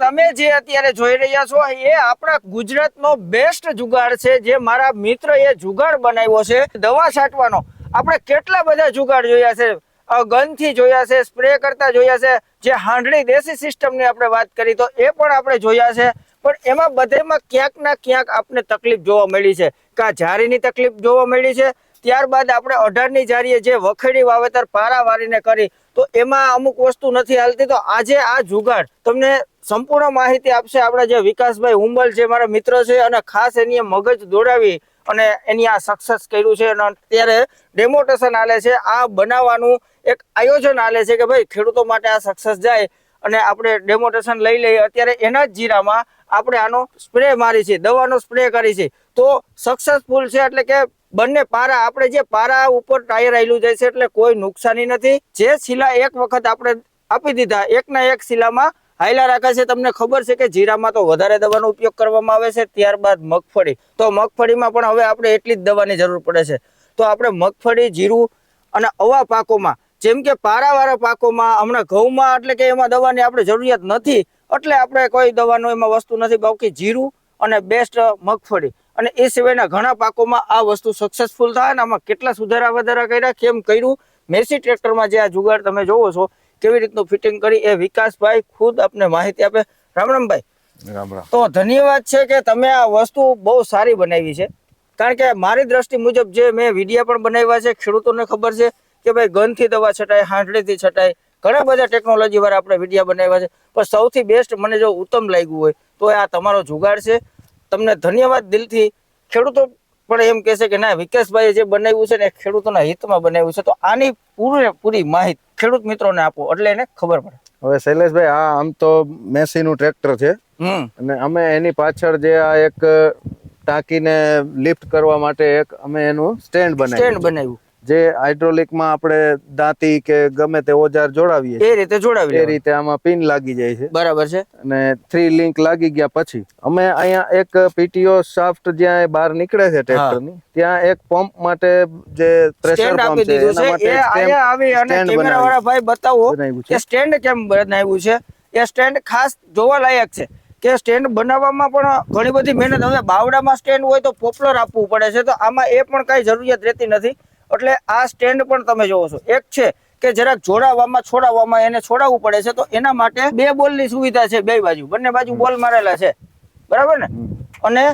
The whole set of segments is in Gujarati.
તમે જે અત્યારે જોઈ રહ્યા છો, એ આપણા ગુજરાતનો બેસ્ટ જુગાડ છે, જે મારા મિત્ર એ જુગાડ બનાવ્યો છે, દવા છાંટવાનો. આપણે કેટલા બધા જુગાડ જોયા છે? ગનથી જોયા છે સ્પ્રે કરતા જોયા છે, જે હાંડળી દેશી સિસ્ટમની આપણે વાત કરી, તો એ પણ આપણે જોયા છે. પણ એમાં બધેમાં ક્યાંક ના ક્યાંક આપણે તકલીફ જોવા મળી છે. કા જારીની તકલીફ જોવા મળી છે, ત્યારબાદ આપણે અઢારની જારીએ જે વખેડી વાવેતર પારા વારીને કરી, તો એમાં અમુક વસ્તુ નથી હાલતી, તો આજે આ જુગાડ તમને સંપૂર્ણ માહિતી આપશે આપણા જે વિકાસભાઈ હુંબલ જે મારા મિત્ર છે અને ખાસ એની મગજ દોડાવી અને એની આ સક્સેસ કર્યું છે. અને અત્યારે ડેમોટેશન આલે છે. આ બનાવવાનું એક આયોજન આલે છે કે ભાઈ ખેડૂતો માટે આ સક્સેસ જાય અને આપણે ડેમોટેશન લઈ લઈએ. અત્યારે એના જ જીરામાં આપણે આનો સ્પ્રે મારી છે, દવાનો સ્પ્રે કરી છે. તો સક્સેસફુલ છે એટલે કે બંને પારા, આપણે જે પારા ઉપર ટાયર આવેલું જાય છે એટલે કોઈ નુકસાની નથી. જે શીલા એક વખત આપણે આપી દીધા એકના એક શીલામાં હાયલા રાખે છે, તમને ખબર છે કે જીરામાં તો વધારે દવાનો ઉપયોગ કરવામાં આવે છે, ત્યારબાદ મગફળી. તો મગફળીમાં પણ હવે આપણે એટલી જ દવાની જરૂર પડે છે. તો આપણે મગફળી, જીરું અને અવા પાકોમાં, જેમ કે પારાવાળા પાકોમાં, હમણાં ઘઉંમાં એટલે કે એમાં દવાની આપણે જરૂરિયાત નથી, એટલે આપણે કોઈ દવાનો એમાં વસ્તુ નથી બાકી જીરું અને બેસ્ટ મગફળી. અને એ સિવાયના ઘણા પાકોમાં આ વસ્તુ સક્સેસફુલ થાય અને આમાં કેટલા સુધારા વધારા કર્યા, કેમ કર્યું? મેસી ટ્રેક્ટરમાં જે આ જુગાડ તમે જોવો છો કેવી રીતનું ફિટિંગ કરી એ વિકાસભાઈ ખુદ આપને માહિતી આપે. રામ રામભાઈ રામ રામ. તો ધન્યવાદ છે કે તમે આ વસ્તુ બહુ સારી બનાવી છે. કારણ કે મારી દ્રષ્ટિ મુજબ જે મેં વિડીયા પણ બનાવ્યા છે ખેડૂતોને ખબર છે કે ભાઈ ગનથી દવા છટાય હાંડળીથી છટાય ઘણા બધા ટેકનોલોજી વાળા આપણે વિડીયા બનાવ્યા છે. પણ સૌથી બેસ્ટ મને જો ઉત્તમ લાગ્યું હોય તો આ તમારો જુગાડ છે. તમને ધન્યવાદ દિલથી. ખેડૂતો પણ એમ કહેશે કે ના વિકાસભાઈએ જે બનાવ્યું છે ને ખેડૂતોના હિતમાં બનાવ્યું છે. તો આની પૂરેપૂરી માહિતી ખેડૂત મિત્રોને આપો એટલે એને ખબર પડે. હવે શૈલેષભાઈ આ આમ તો મેસીનું ટ્રેક્ટર છે. અને અમે એની પાછળ જે આ એક ટાંકીને લિફ્ટ કરવા માટે એક અમે એનું સ્ટેન્ડ બનાવ્યું સ્ટેન્ડ બનાવ્યું બનાવ્યું. જે હાઇડ્રોલિકમાં આપણે દાંતી કે ગમે તે ઓજાર જોડાવીએ એ રીતે જોડાવીએ એ રીતે આમાં પિન લાગી જાય છે. બરાબર છે. અને થ્રી લિંક લાગી ગયા પછી અમે અહીંયા એક પીટીઓ શાફ્ટ જ્યાં બહાર નીકળે છે ટ્રેક્ટરની ત્યાં એક પંપ માટે જે પ્રેશર પંપ છે એના માટે અહીંયા આવી અને stand કેમેરા વાળા ભાઈ બતાવો કે સ્ટેન્ડ કેમ બનાવ્યું છે? એ સ્ટેન્ડ ખાસ જોવા લાયક છે કે સ્ટેન્ડ બનાવવામાં પણ ઘણી બધી મહેનત. હવે બાવડામાં સ્ટેન્ડ હોય તો પોપ્યુલર આપવું પડે છે. તો આમાં એ પણ કઈ જરૂરિયાત રહેતી નથી. એટલે આ સ્ટેન્ડ પણ તમે જોવો છો. એક છે કે જરાક જોડાવામાં છોડાવવામાં એને છોડાવવું પડે છે તો એના માટે બે બોલની સુવિધા છે બે બાજુ. બંને બાજુ બોલ મારેલા છે. બરાબર ને? અને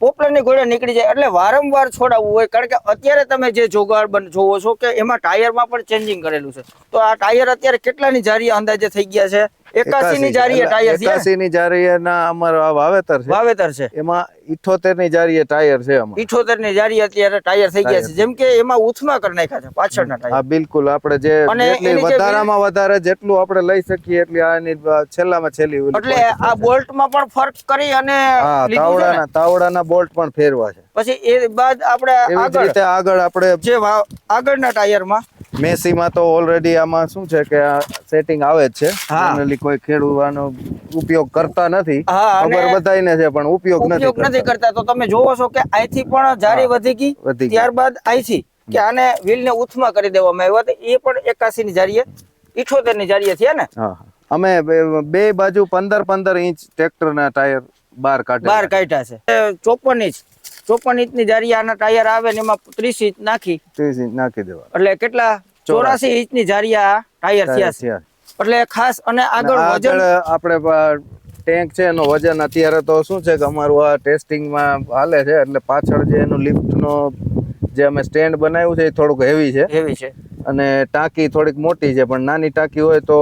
પોપલરની ઘોડે નીકળી જાય એટલે વારંવાર છોડાવવું હોય કારણ કે અત્યારે તમે જે જોગાડ જોવો છો કે એમાં ટાયરમાં પણ ચેન્જિંગ કરેલું છે. તો આ ટાયર અત્યારે કેટલાની જારી અંદાજે થઈ ગયા છે? એકાસી ની જારીએ ટાયર છે. એકાસી ની જારીએ ના અમારો વાવેતર છે. વાવેતર છે. એમાં ઇઠોતેરની જારીએ ટાયર છે અમારે ઇઠોતેરની જારી અત્યારે ટાયર થઈ ગયા છે. જેમ કે એમાં ઉથમાં કરી નાખ્યા છે પાછળના ટાયર હા બિલકુલ. આપણે જે વધારામાં વધારે જેટલું આપણે લઈ શકીએ એટલી આની છેલ્લામાં છેલ્લી એટલે આ બોલ્ટમાં પણ ફર્ક કરી અને. તાવડાના તાવડાના બોલ્ટ પણ ફેરવા છે. પછી એ બાદ આપણે આગળ રીતે આગળ આપણે જે આગળના ટાયરમાં મેસીમાં તો ઓલરેડી આમાં શું છે કે આ સેટિંગ આવે જ છે. જનરલી કોઈ ખેડૂવાનો ઉપયોગ કરતા નથી. ખબર બધાયને છે પણ ઉપયોગ નથી ઉપયોગ નથી કરતા. તો તમે જોવો છો કે અહીંથી પણ જારી વધી ગઈ. ત્યારબાદ અહીંથી કે આને વ્હીલ ને ઉથમાં કરી દેવામાં આવ્યો તો એ પણ એકાસી ની જારીએ ઇઠોતેરની. જારીએ થયા ને. અમે બે- બાજુ પંદર પંદર ઇંચ ટ્રેક્ટરના ટાયર બાર કાઢે બાર કાઢ્યા છે. ચોપન ઇંચ. ચોપન ઇંચની જારી આના ટાયર આવે ને એમાં ત્રીસ ઇંચ નાખી ત્રીસ ઇંચ નાખી દેવા એટલે કેટલા? ચોરાસી ઇંચની જારી આ ટાયર થયા એટલે ખાસ અને આગળ વજન આપણે ટેન્ક છે એનો વજન અત્યારે તો શું છે કે અમારું આ ટેસ્ટિંગમાં હાલે છે એટલે પાછળ જે એનું લિફ્ટનો જે અમે સ્ટેન્ડ બનાવ્યું છે એ થોડુંક હેવી છે. એવી છે. અને ટાંકી થોડીક મોટી છે પણ નાની ટાંકી હોય તો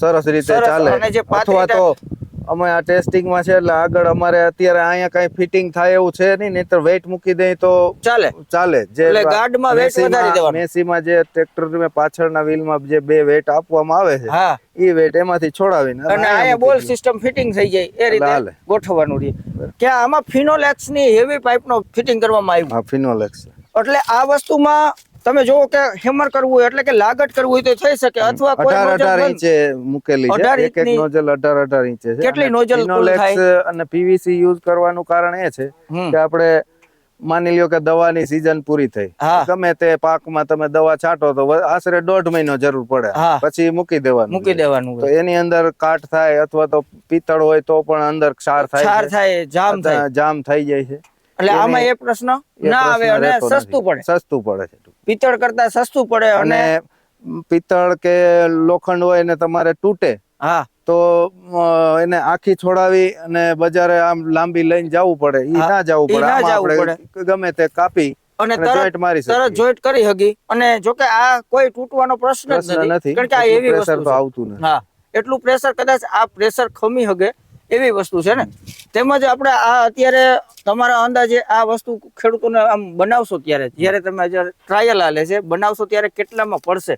સરસ રીતે ચાલે. અથવા તો અમે આ ટેસ્ટિંગમાં છે એટલે આગળ અમારે અત્યારે અહીંયા કઈ ફિટિંગ થાય એવું છે નહીં નહીતર વેઇટ મૂકી દઈ તો ચાલે. ચાલે. જે ગાર્ડમાં weight વધારી દેવાનું. મેસીમાં જે ટ્રેક્ટર પાછળના વ્હીલમાં જે બે વેઇટ આપવામાં આવે છે હા. એ વેટ એમાંથી છોડાવીને અને અહીંયા બોલ સિસ્ટમ ફિટિંગ થઈ જાય એ રીતે ગોઠવવાનું રહે. કે આમાં ફિનોલેક્સની હેવી પાઇપ નો ફિટિંગ કરવામાં આવ્યું. હા ફિનોલેક્સ એટલે આ વસ્તુમાં તમે જોવો કે હેમર કરવું હોય એટલે કે લાગટ કરવું હોય તો થઈ શકે અથવા કોઈ અઢાર nozzle અઢાર બંધ. ઇંચે મૂકેલી છે. એક એક નોઝલ ઇંચે છે. કેટલી અને કુલ થાય? અને પીવીસી યુઝ કરવાનું કારણ એ છે કે આપણે માની લ્યો કે દવાની સીઝન પૂરી થઈ. ગમે તે પાકમાં તમે દવા છાંટો તો આશરે દોઢ મહિનો જરૂર પડે. પછી મૂકી દેવાનું મૂકી દેવાનું તો એની અંદર કાટ થાય અથવા તો પિત્તળ હોય તો પણ અંદર ક્ષાર થાય ક્ષાર થાય જામ થાય. જામ થઈ જાય છે. એટલે આમાં એ પ્રશ્ન ના આવે અને સસ્તું પડે. સસ્તું પડે છે પિત્તળ કરતા સસ્તું પડે અને પિત્તળ કે લોખંડ હોય ને તમારે તૂટે હા. તો એને આખી છોડાવી અને બજારે આમ લાંબી લઈને જવું પડે. ઈ ના જવું પડે. આપણે ગમે તે કાપી અને તરત મારી તરત જોઈન્ટ કરી હગી. અને જો કે આ કોઈ તૂટવાનો પ્રશ્ન જ નથી. કારણ કે આ એવી વસ્તુ. આવતું નથી. હા. એટલું પ્રેશર કદાચ આ પ્રેશર ખમી હગે એવી વસ્તુ છે ને? તેમજ આપણે આ અત્યારે તમારા અંદાજે આ વસ્તુ ખેડૂતોને આમ બનાવશો ત્યારે? જ્યારે તમે ટ્રાયલ હાલે છે બનાવશો ત્યારે કેટલામાં પડશે?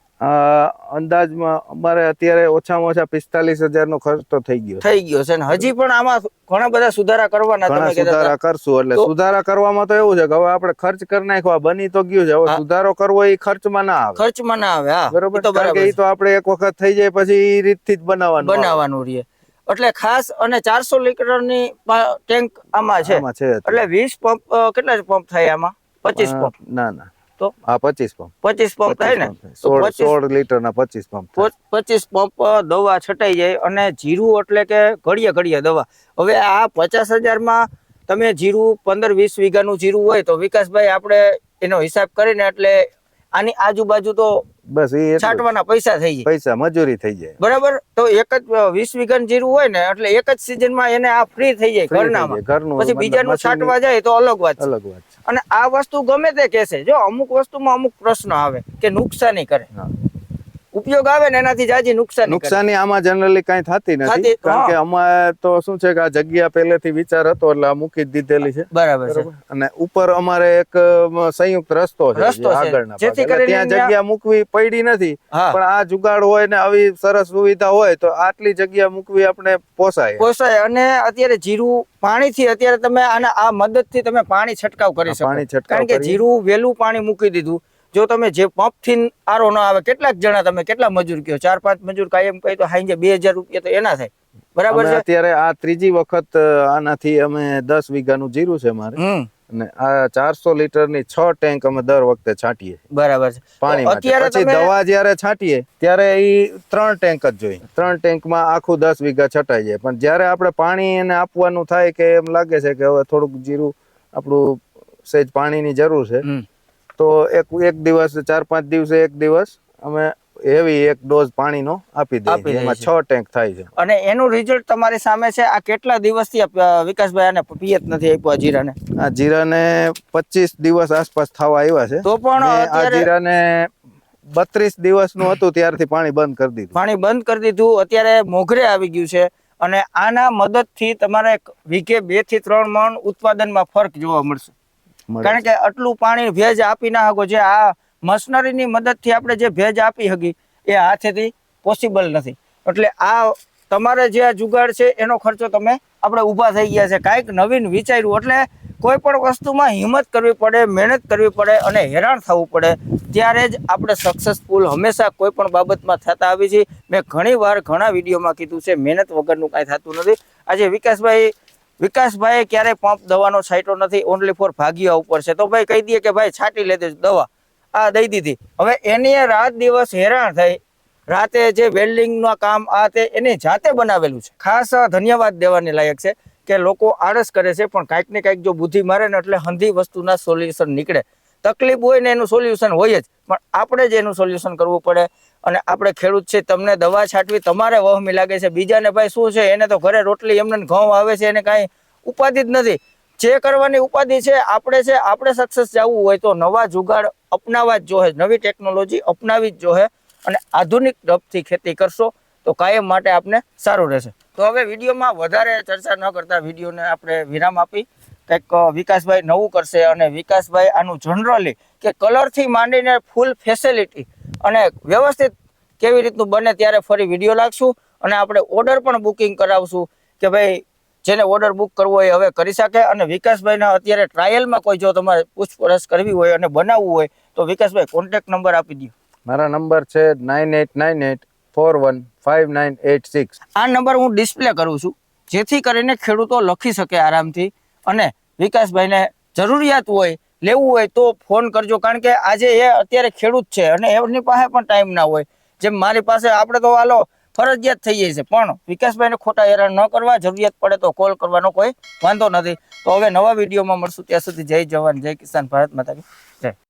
અંદાજમાં અમારે અત્યારે ઓછામાં ઓછા પિસ્તાલીસ હજાર નો ખર્ચ તો થઈ ગયો. થઈ ગયો છે ને? હજી પણ આમાં ઘણા બધા સુધારા કરવાના તમે સુધારા કરશું એટલે સુધારા કરવામાં તો એવું છે કે હવે આપણે ખર્ચ કરી નાખવા બની તો ગયું છે. હવે સુધારો કરવો એ ખર્ચમાં ના આવે. ખર્ચમાં ના આવે હા. બરોબર? તો એ આપણે એક વખત થઈ જાય પછી રીત રીતથી જ બનાવવાનું બનાવવાનું રહે. એટલે ખાસ અને ચારસો લીટરની ટેન્ક આમાં છે. એટલે વીસ પંપ કેટલા પંપ થાય આમાં? પચીસ પંપ. ના ના. તો? હા પચીસ પંપ. પચીસ પંપ થાય ને? સોળ લીટર ના પચીસ પંપ પચીસ પંપ દવા છટાઈ જાય અને જીરું એટલે કે ઘડીએ ઘડીએ દવા. હવે આ પચાસ હજારમાં તમે જીરું પંદર વીસ વીઘાનું જીરું હોય તો વિકાસભાઈ આપણે એનો હિસાબ કરીને એટલે આની આજુબાજુ તો બસ એ છાંટવાના પૈસા થઈ જાય. પૈસા મજૂરી થઈ જાય. બરાબર? તો એક જ વીસ વીઘન જીરું હોય ને એટલે એક જ સિઝનમાં એને આ ફ્રી થઈ જાય ઘરનામાં. ઘરનું પછી બીજાનું છાંટવા જાય તો અલગ વાત અલગ વાત અને આ વસ્તુ ગમે તે કહેશે. જો અમુક વસ્તુમાં અમુક પ્રશ્ન આવે કે નુકસાની કરે. ઉપયોગ આવે ને એનાથી જાજી નુકસાન નુકસાની આમાં જનરલી કઈ થતી નથી. કારણ કે અમારે તો શું છે કે આ જગ્યા પહેલેથી વિચાર હતો એટલે આ મૂકી દીધેલી છે. બરાબર છે. અને ઉપર અમારે એક સંયુક્ત રસ્તો છે. આગળના જેથી કરીને ત્યાં જગ્યા મૂકવી પડી નથી. પણ આ જુગાડ હોય ને આવી સરસ સુવિધા હોય તો આટલી જગ્યા મૂકવી આપણે પોસાય. પોસાય. અને અત્યારે જીરું પાણીથી અત્યારે તમે આના આ મદદથી તમે પાણી છંટકાવ કરી શકો. પાણી છંટકાવ કારણ કે જીરું વહેલું પાણી મૂકી દીધું. જો તમે જે પંપથી આરો ના આવે કેટલાક જણા તમે કેટલા મજૂર કયો ચાર પાંચ મજૂર કાયમ કહી તો હાઈ બે હજાર રૂપિયા તો એના થાય. બરાબર છે? અત્યારે આ ત્રીજી વખત આનાથી અમે દસ વીઘાનું જીરું છે મારે. અને આ ચારસો લીટરની છ ટેન્ક અમે દર વખતે છાંટીએ બરાબર છે. પાણી અત્યારે પછી દવા જયારે છાંટીએ ત્યારે ઈ ત્રણ ટેન્ક જ જોઈએ. ત્રણ ટેન્કમાં આખું દસ વીઘા છટાઈ જાય. પણ જ્યારે આપણે પાણી એને આપવાનું થાય કે એમ લાગે છે કે હવે થોડુંક જીરું આપણું સહેજ પાણીની જરૂર છે. તો એક એક દિવસ ચાર પાંચ દિવસે એક દિવસ અમે હેવી એક ડોઝ પાણીનો આપી આપી દઈએ એમાં છ ટેન્ક થાય છે. અને એનું રિઝલ્ટ તમારી સામે છે આ કેટલા દિવસથી વિકાસભાઈ આને પિયત નથી આપ્યું આ જીરાને? આ જીરાને પચીસ દિવસ આસપાસ થવા આવ્યા છે. તો પણ આ જીરાને બત્રીસ દિવસનું હતું ત્યારથી પાણી બંધ કરી દીધું. પાણી બંધ કરી દીધું અત્યારે મોઘરે આવી ગયું છે અને આના મદદથી તમારે વીઘે બેથી ત્રણ મણ ઉત્પાદનમાં ફરક જોવા મળશે. મળે કારણ કે આટલું પાણી ભેજ આપી ના શકો, જે આ મશનરીની મદદથી આપણે જે ભેજ આપી હકી એ હાથેથી પોસિબલ નથી. એટલે આ તમારે જે આ જુગાડ છે, એનો ખર્ચો તમે આપણે ઊભા થઈ ગયા છે. કાંઈક નવીન વિચાર્યું, એટલે કોઈ પણ વસ્તુમાં હિંમત કરવી પડે, મહેનત કરવી પડે અને હેરાન થવું પડે, ત્યારે જ આપણે સક્સેસફુલ હંમેશા કોઈ પણ બાબતમાં થતા આવી છીએ. મેં ઘણી વાર ઘણા વિડીયોમાં કીધું છે, મહેનત વગરનું કાંઈ થતું નથી. આજે વિકાસભાઈ વિકાસભાઈ ક્યારેય પંપ દવાનો છાંટ્યો નથી ઓનલી ફોર ભાગ્યા ઉપર છે. તો ભાઈ કહી દઈએ કે ભાઈ છાંટી લેજે દવા. આ દઈ દીધી. હવે એની રાત દિવસ હેરાન થઈ. રાતે જે વેલ્ડિંગનું કામ આ તે એની જાતે બનાવેલું છે. ખાસ ધન્યવાદ દેવાની લાયક છે કે લોકો આળસ કરે છે, પણ કાંઈક ને કાંઈક જો બુદ્ધિ મારે ને એટલે હંધી વસ્તુના સોલ્યુશન નીકળે. તકલીફ હોય ને એનું સોલ્યુશન હોય જ. પણ આપણે જ એનું સોલ્યુશન કરવું પડે. અને આપણે ખેડૂત છે, તમને દવા છાંટવી, તમારે વહમી લાગે છે. બીજાને ભાઈ શું છે, એને તો ઘરે રોટલી એમને ઘઉં આવે છે, એને કાંઈ ઉપાધિ જ નથી. જે કરવાની ઉપાધિ છે, આપણે છે, આપણે સક્સેસ જવું હોય તો નવા જુગાડ અપનાવવા જ જોહે. નવી ટેકનોલોજી અપનાવી જ જોહે. અને આધુનિક ઢબથી ખેતી કરશો તો કાયમ માટે આપને સારું રહેશે. તો હવે વિડીયોમાં વધારે ચર્ચા ન કરતા, વિડીયોને આપણે વિરામ આપી. કંઈક વિકાસભાઈ નવું કરશે અને વિકાસભાઈ આનું જનરલી કે કલરથી માંડીને ફૂલ ફેસિલિટી અને વ્યવસ્થિત કેવી રીતનું બને ત્યારે ફરી વીડિયો લાગશું અને આપણે ઓર્ડર પણ બુકિંગ કરાવશું કે ભાઈ જેને ઓર્ડર બુક કરવો હોય હવે કરી શકે અને વિકાસભાઈના અત્યારે ટ્રાયલમાં કોઈ જો તમારે પૂછપરછ કરવી હોય અને બનાવવું હોય તો વિકાસભાઈ કોન્ટેક્ટ નંબર આપી દો મારા નંબર છે nine eight nine eight four one five nine eight six આ નંબર હું ડિસ્પ્લે કરું છું જેથી કરીને ખેડૂતો લખી શકે આરામથી અને વિકાસભાઈને જરૂરિયાત હોય, લેવું હોય તો ફોન કરજો. કારણ કે આજે એ અત્યારે ખેડૂત છે અને એમની પાસે પણ ટાઈમ ના હોય. જેમ મારી પાસે, આપણે તો હાલો ફરજિયાત થઈ જાય છે. પણ વિકાસભાઈને ખોટા હેરાન ન કરવા, જરૂરિયાત પડે તો કોલ કરવાનો કોઈ વાંધો નથી. તો હવે નવા વિડીયોમાં મળશું. ત્યાં સુધી જય જવાન, જય કિસાન ભારત માતા જય.